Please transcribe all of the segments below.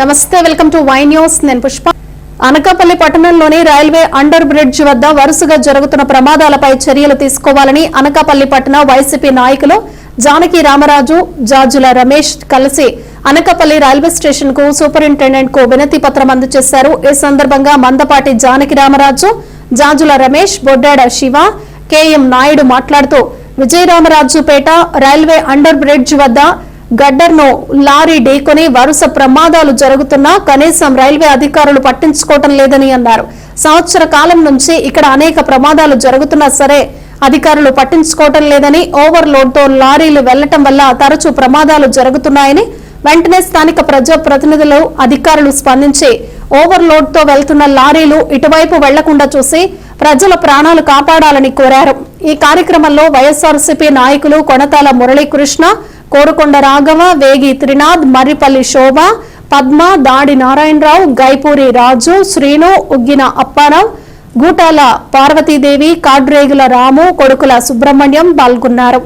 నమస్తే welcome to Y news. నేను పుష్ప. అనకాపల్లి పట్టణంలోని రైల్వే అండర్ బ్రిడ్జ్ వద్ద వరుసగా జరుగుతున్న ప్రమాదాలపై చర్యలు తీసుకోవాలని అనకాపల్లి పట్టణ వైసీపీ నాయకులు జానకి రామరాజు జాజుల రమేష్ కలిసి అనకాపల్లి రైల్వే స్టేషన్కు సూపరింటెండెంట్కు వినతి పత్రం అందజేశారు. ఈ సందర్భంగా మందపాటి జానకి రామరాజు జాజుల రమేష్ బొడ్డాడ శివ కేఎం నాయుడు మాట్లాడుతూ విజయరామరాజుపేట రైల్వే అండర్ బ్రిడ్జ్ వద్ద గడ్డర్ను లారీ ఢీకొని వరుస ప్రమాదాలు జరుగుతున్నా కనీసం రైల్వే అధికారులు పట్టించుకోవటం లేదని అన్నారు. సంవత్సర కాలం నుంచి ఇక్కడ అనేక ప్రమాదాలు జరుగుతున్నా సరే అధికారులు పట్టించుకోవటం లేదని ఓవర్లోడ్తో లారీలు వెళ్ళటం వల్ల తరచూ ప్రమాదాలు జరుగుతున్నాయని వెంటనే స్థానిక ప్రజా ప్రతినిధులు అధికారులు స్పందించి ఓవర్లోడ్తో వెళ్తున్న లారీలు ఇటువైపు వెళ్ళకుండా చూసి ప్రజల ప్రాణాలు కాపాడాలని కోరారు. ఈ కార్యక్రమంలో వైఎస్ఆర్సీపీ నాయకులు కొనతాల మురళీకృష్ణ కోరుకొండ రాఘవ వేగి త్రినాథ్ మర్రిపల్లి శోభ పద్మ దాడి నారాయణరావు గైపూరి రాజు శ్రీను ఉగ్గిన అప్పారావు గూటాల పార్వతీదేవి కాడ్రేగుల రాము కొడుకుల సుబ్రహ్మణ్యం పాల్గొన్నారు.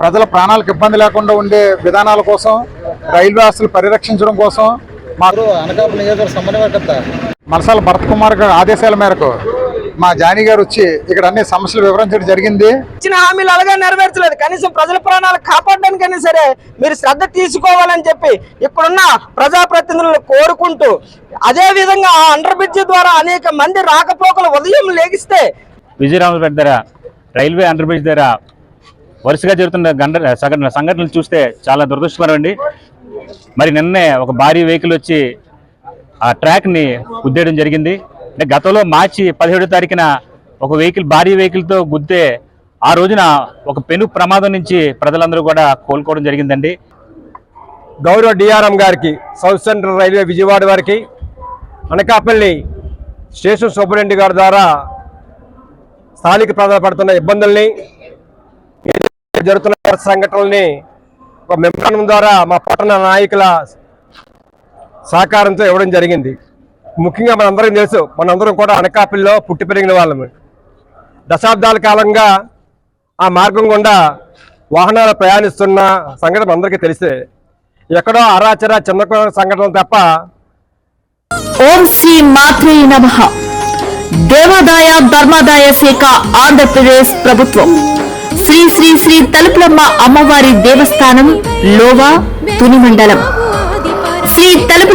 ప్రజల ప్రాణాలకు ఇబ్బంది లేకుండా ఉండే విధానాల కోసం రైల్వే ఆస్తులు పరిరక్షించడం కోసం మాకు అనకాపల్లి నియోజకవర్గ సమన్వయకర్త. మలసాల భరత్ కుమార్ గారి ఆదేశాల మేరకు మా జానీ గారు వచ్చి ఇక్కడ అన్ని సమస్యలు వివరించడం జరిగింది. ఇచ్చిన హామీలు అలాగే నెరవేర్చలేదు. కనీసం ప్రజల ప్రాణాలు కాపాడడానికైనా సరే మీరు శ్రద్ధ తీసుకోవాలని చెప్పి ఇక్కడున్న ప్రజాప్రతినిధులను కోరుకుంటూ అదే విధంగా ఆ అండర్ బ్రిడ్జ్ ద్వారా అనేక మంది రాకపోకలు ఉదయం లేగిస్తే విజయరామపేట దగ్గర రైల్వే అండర్ బ్రిడ్జ్ దగ్గర వరుసగా జరుగుతున్న గండ సంఘటన సంఘటనలు చూస్తే చాలా దురదృష్టకరం అండి మరి నిన్నే ఒక భారీ వెహికల్ వచ్చి ఆ ట్రాక్ని గుద్దేయడం జరిగింది. అంటే గతంలో మార్చి పదిహేడో తారీఖున ఒక వెహికల్ భారీ వెహికల్తో గుద్దే ఆ రోజున ఒక పెను ప్రమాదం నుంచి ప్రజలందరూ కూడా కోలుకోవడం జరిగిందండి. గౌరవ డిఆర్ఎం గారికి సౌత్ సెంట్రల్ రైల్వే విజయవాడ వారికి అనకాపల్లి స్టేషన్ సూపరింటెండెంట్ గారి ద్వారా స్థానిక ప్రజలు పడుతున్న ఇబ్బందుల్ని జరుగుతున్న సంఘటనల్ని ఒక మెమరాండం ద్వారా మా పట్టణ నాయకుల సహకారంతో ఇవ్వడం జరిగింది. ముఖ్యంగా మనందరికీ తెలుసు మనందరం కూడా అనకాపల్లిలో పుట్టి పెరిగిన వాళ్ళము దశాబ్దాల కాలంగా ఆ మార్గం గుండా వాహనాలు ప్రయాణిస్తున్న సంఘటన అందరికీ తెలిసే. ఎక్కడో అరాచర చిన్న సంఘటన తప్ప ఓం శ్రీ మాత్రే నమ. దేవాదాయ ధర్మాదాయ శాఖ ఆంధ్రప్రదేశ్ ప్రభుత్వం. శ్రీ శ్రీ శ్రీ తలుపులమ్మ అమ్మవారి దేవస్థానం లోవా తుని మండలం. శ్రీ తలుపు